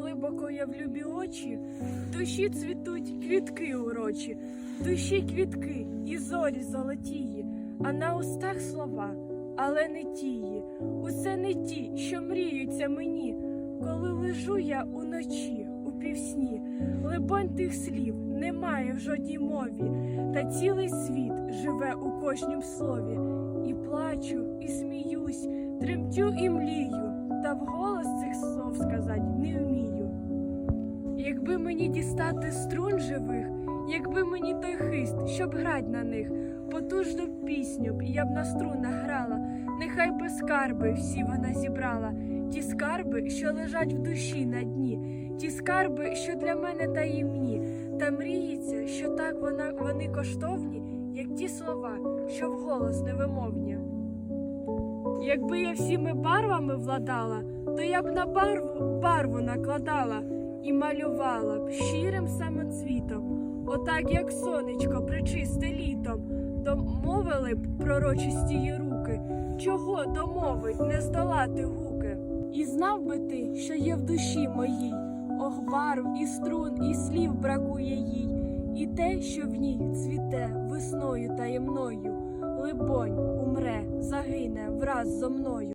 глибоко я в любі очі, душі цвітуть квітки урочі, душі квітки і зорі золотії, а на устах слова, але не тії, усе не ті, що мріються мені, коли лежу я уночі, у півсні, либонь тих слів немає в жодній мові, та цілий світ живе у кожнім слові, і плачу, і сміюсь, тремтю і млію. Та в голос цих слов мені дістати струн живих, якби мені той хист, щоб грать на них, потужну пісню б я б на струнах грала, нехай би скарби всі вона зібрала, ті скарби, що лежать в душі на дні, ті скарби, що для мене таємні, та мріється, що так вона вони коштовні, як ті слова, що вголос невимовні. Якби я всіми барвами владала, то я б на барву барву накладала і малювала б щирим самоцвітом, отак, як сонечко причисте літом, домовили б пророчисті руки, чого домовить не здолати гуки. І знав би ти, що є в душі моїй, ох, барв і струн, і слів бракує їй, і те, що в ній цвіте весною таємною, либонь, умре, загине враз зо мною.